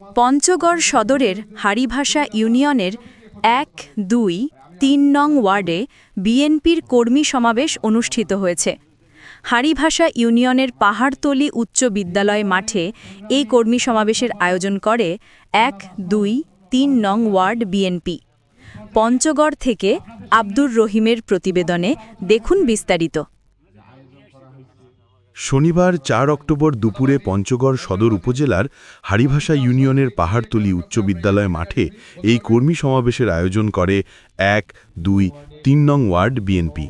পঞ্চগড় সদরের হারিভাষা ইউনিয়নের এক, দুই, তিন নং ওয়ার্ডে বিএনপির কর্মী সমাবেশ অনুষ্ঠিত হয়েছে। হারিভাষা ইউনিয়নের পাহাড়তলি উচ্চ বিদ্যালয় মাঠে এই কর্মী সমাবেশের আয়োজন করে এক, দুই, তিন নং ওয়ার্ড বিএনপি। পঞ্চগড় থেকে আব্দুর রহিমের প্রতিবেদনে দেখুন বিস্তারিত। শনিবার চার অক্টোবর দুপুরে পঞ্চগড় সদর উপজেলার হারিভাষা ইউনিয়নের পাহাড়তলি উচ্চ বিদ্যালয় মাঠে এই কর্মী সমাবেশের আয়োজন করে এক, দুই, তিন নং ওয়ার্ড বিএনপি।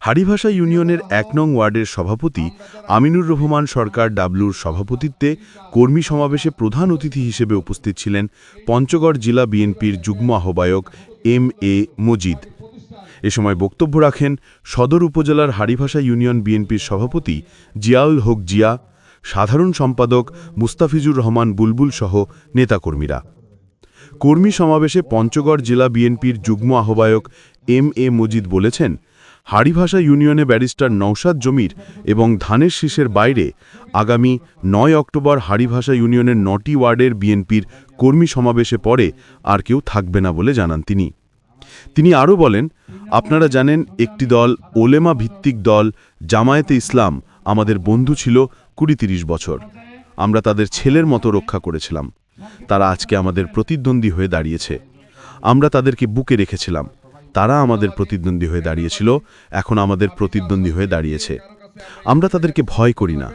হারিভাষা ইউনিয়নের এক নং ওয়ার্ডের সভাপতি আমিনুর রহমান সরকার ডাবলুর সভাপতিত্বে কর্মী সমাবেশে প্রধান অতিথি হিসেবে উপস্থিত ছিলেন পঞ্চগড় জেলা বিএনপির যুগ্ম আহ্বায়ক এম এ মজিদ। এ সময় বক্তব্য রাখেন সদর উপজেলার হারিভাষা ইউনিয়ন বিএনপির সভাপতি জিয়াউল হক জিয়া, সাধারণ সম্পাদক মুস্তাফিজুর রহমান বুলবুল সহ নেতাকর্মীরা। কর্মী সমাবেশে পঞ্চগড় জেলা বিএনপির যুগ্ম আহ্বায়ক এম এ মজিদ বলেছেন, হাড়িভাষা ইউনিয়নে ব্যারিস্টার নৌসাদ জমির এবং ধানের শীষের বাইরে আগামী নয় অক্টোবর হাড়িভাষা ইউনিয়নের নটি ওয়ার্ডের বিএনপির কর্মী সমাবেশে পরে আর কেউ থাকবে না বলে জানান তিনি। তিনি আরও বলেন, আপনারা জানেন, একটি দল ওলেমা ভিত্তিক দল জামায়াতে ইসলাম আমাদের বন্ধু ছিল কুড়ি তিরিশ বছর। আমরা তাদের ছেলের মতো রক্ষা করেছিলাম। তারা আজকে আমাদের প্রতিদ্বন্দ্বী হয়ে দাঁড়িয়েছে। আমরা তাদেরকে বুকে রেখেছিলাম। তারা আমাদের প্রতিদ্বন্দ্বী হয়ে দাঁড়িয়েছিল, এখন আমাদের প্রতিদ্বন্দ্বী হয়ে দাঁড়িয়েছে। আমরা তাদেরকে ভয় করি না।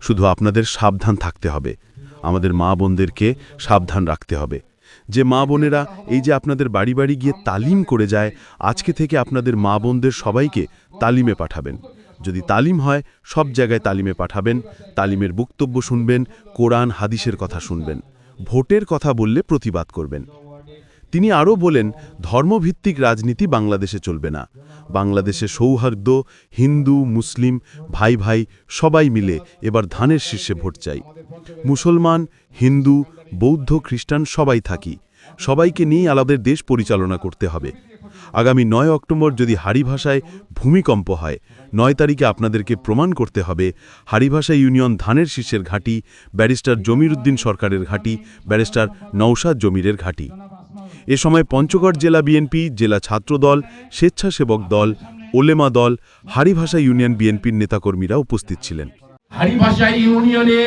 শুধু আপনাদের সাবধান থাকতে হবে। আমাদের মা বোনদেরকে সাবধান রাখতে হবে। যে মা বোনেরা এই যে আপনাদের বাড়ি বাড়ি গিয়ে তালিম করে যায়, আজকে থেকে আপনাদের মা বোনদের সবাইকে তালিমে পাঠাবেন। যদি তালিম হয়, সব জায়গায় তালিমে পাঠাবেন, তালিমের বক্তব্য শুনবেন, কোরআন, হাদিসের কথা শুনবেন। ভোটের কথা বললে প্রতিবাদ করবেন। তিনি আরও বলেন, ধর্মভিত্তিক রাজনীতি বাংলাদেশে চলবে না। বাংলাদেশে সৌহার্দ্য, হিন্দু, মুসলিম, ভাই ভাই সবাই মিলে এবার ধানের শীর্ষে ভোট চাই। মুসলমান, হিন্দু, বৌদ্ধ, খ্রিস্টান সবাই থাকি। সবাইকে নিয়ে আলাদের দেশ পরিচালনা করতে হবে। আগামী নয় অক্টোবর যদি হাড়ি ভাষায় ভূমিকম্প হয়, নয় তারিখে আপনাদেরকে প্রমাণ করতে হবে হাড়িভাষা ইউনিয়ন ধানের শীর্ষের ঘাঁটি, ব্যারিস্টার জমির উদ্দিন সরকারের ঘাঁটি, ব্যারিস্টার নৌসাদ জমিরের ঘাঁটি। এ সময় পঞ্চগড় জেলা বিএনপি, জেলা ছাত্রদল, স্বেচ্ছাসেবক দল, ওলেমা দল হাড়িভাষা ইউনিয়ন বিএনপির নেতাকর্মীরা উপস্থিত ছিলেন। হারিভাষা ইউনিয়নে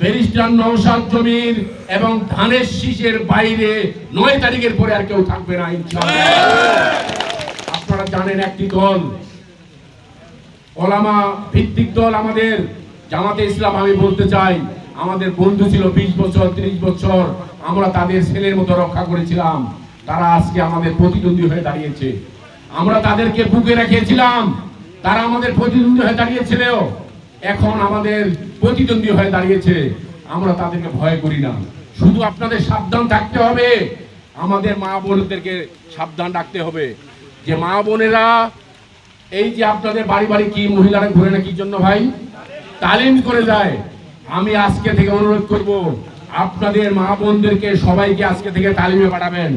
ব্যারিস্টার নৌসাদ জমির এবং ধানের শীষের বাইরে নয় তারিখের পরে আর কেউ থাকবে না আপনারা জানেন একটি দল, ওলামা ভিত্তিক দল আমাদের, জামাতে ইসলাম, আমি বলতে চাই আমাদের বন্ধু ছিল বিশ বছর, ত্রিশ বছর। আমরা তাদের ছেলের মতো রক্ষা করেছিলাম। তারা আজকে আমাদের প্রতিদ্বন্দ্বী হয়ে দাঁড়িয়েছে। আমরা তাদেরকে বুকে রেখেছিলাম। তারা আমাদের প্রতিদ্বন্দ্বী হয়ে দাঁড়িয়েছিল এখন আমাদের প্রতিদ্বন্দ্বী হয়ে দাঁড়িয়েছে। আমরা তাদেরকে ভয় করি না। শুধু আপনাদের সাবধান থাকতে হবে। আমাদের মা বোনদেরকে সাবধান রাখতে হবে। যে মা বোনেরা, এই যে আপনাদের বাড়ি বাড়ি কি মহিলারা ঘুরে না কি জন্য ভাই? তালিম করে যায় আমি আজকে থেকে অনুরোধ করব আপনাদের মা বোনদেরকে সবাইকে আজকে থেকে তালিমে পাঠাবেন।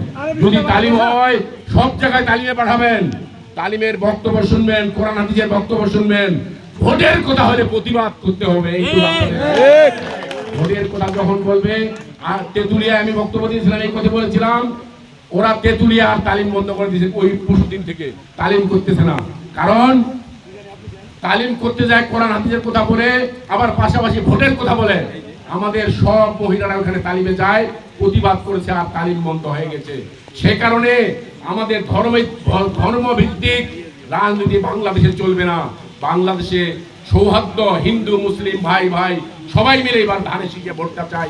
যদি তালিম হয় সব জায়গায় তালিমে পাঠাবেন। তালিমের বক্তব্য শুনবেন কোরআন হাদিসের বক্তব্য শুনবেন। ভোটের কথা হলে প্রতিবাদ করতে হবে ভোটের কথা যখন বলবে আর তেতুলিয়া আমি বক্তব্য দিয়েছিলাম এই কথা বলেছিলাম ওরা তেতুলিয়া আর তালিম বন্ধ করে দিয়েছে ওই পরশু দিন থেকে। তালিম করতেছে না। কারণ তালিম করতে যায় কোরআন, হাদিসের কথা বলে, আবার পাশাপাশি ভোটের কথা বলে। আমাদের সব মহিলারা ওখানে তালিমে যায়, প্রতিবাদ করেছে আর তালিম বন্ধ হয়ে গেছে। সে কারণে আমাদের ধর্ম, ধর্মভিত্তিক রাজনীতি বাংলাদেশে চলবে না। বাংলাদেশে সৌহার্দ্য হিন্দু, মুসলিম, ভাই ভাই, সবাই মিলে এবার ধানে শিখে ভোটটা চাই।